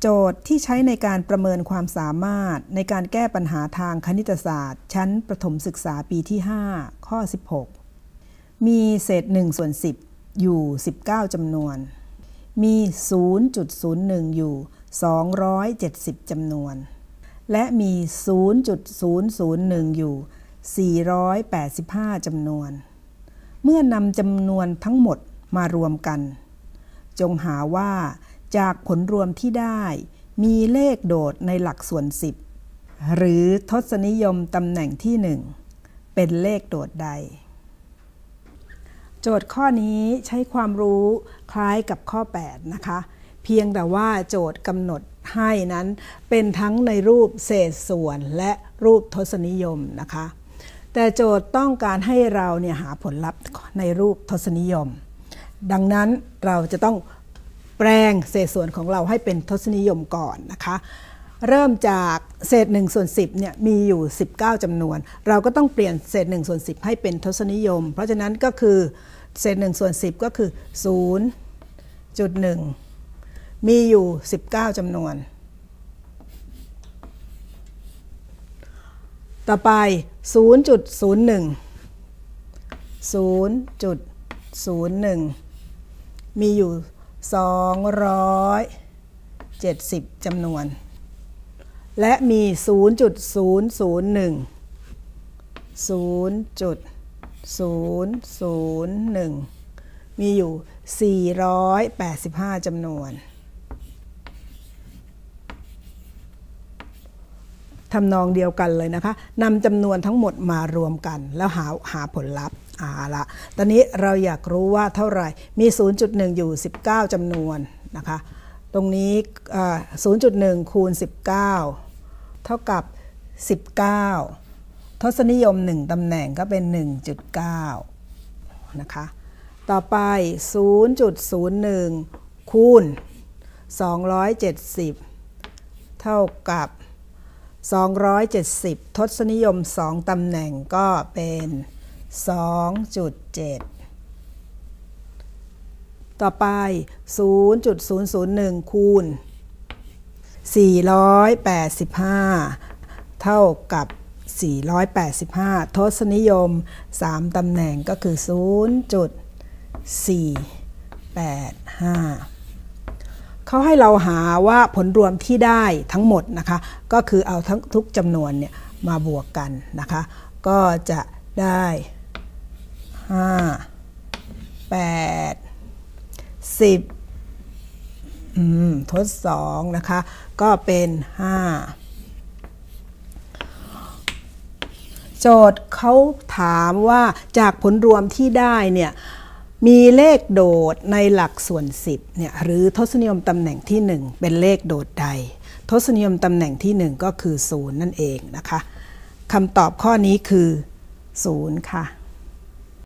โจทย์ที่ใช้ในการประเมินความสามารถในการแก้ปัญหาทางคณิตศาสตร์ ชั้นประถมศึกษาปีที่ 5 ข้อ 16 มีเศษ1ส่วน10 อยู่ 19จำนวน มี 0.01 อยู่ 270จำนวน และมี 0.001 อยู่ 485จำนวน เมื่อนำจำนวนทั้งหมดมารวมกัน จงหาว่า จากผลรวมที่ได้ มีเลขโดดในหลักส่วน 10 หรือทศนิยมตำแหน่งที่ 1 เป็นเลขโดดใด โจทย์ข้อนี้ใช้ความรู้คล้ายกับข้อ 8 นะคะ เพียงแต่ว่าโจทย์กำหนดให้นั้นเป็นทั้งในรูปเศษส่วนและรูปทศนิยมนะคะ แต่โจทย์ต้องการให้เราเนี่ยหาผลลัพธ์ในรูปทศนิยม ดังนั้นเราจะต้อง แปลงเศษส่วนของเราให้เป็นทศนิยมก่อนนะคะเริ่มจากเศษ1ส่วน10เนี่ยมีอยู่ 19จำนวน เราก็ต้องเปลี่ยนเศษ1ส่วน10 ให้เป็นทศนิยม เพราะฉะนั้นก็คือเศษ1ส่วน10 ก็คือ 0.1 มีอยู่ 19จำนวน ต่อไป 0.01 0.01 มีอยู่ 270 จำนวน และมี 0.001 0.001 มีอยู่ 485 จำนวน ทำนองเดียวกันเลยนะคะนำจำนวนทั้งหมดมารวมกัน แล้วหาหาผลลัพธ์อ่าละตอนนี้เราอยากรู้ว่าเท่าไหร่มี 0.1 อยู่ 19จำนวนนะคะ ตรงนี้ 0.1 คูณ 19 เท่ากับ 19 ทศนิยม 1 ตำแหน่งก็เป็น 1.9 นะคะ ต่อไป 0.01 คูณ 270 เท่ากับ 270 ทศนิยม 2ตำแหน่งก็เป็น 2.7 ต่อไป 0.001 คูณ 485 เท่ากับ 485 ทศนิยม 3ตำแหน่งก็คือ 0.485 เขาให้เราหาว่าผลรวมที่ได้ทั้งหมดนะคะ ก็คือเอาทั้งทุกจำนวนเนี่ยมาบวกกันนะคะ ก็จะได้ห้าแปดสิบทดสองนะคะ ก็เป็นห้าโจทย์เขาถามว่าจากผลรวมที่ได้เนี่ย มีเลขโดดในหลักส่วน 10เนี่ยหรือทศนิยมตำแหน่งที่ 1 เป็นเลขโดดใด ทศนิยมตำแหน่งที่ 1 ก็คือ 0 นั่นเองนะคะคำตอบข้อนี้คือ 0 ค่ะ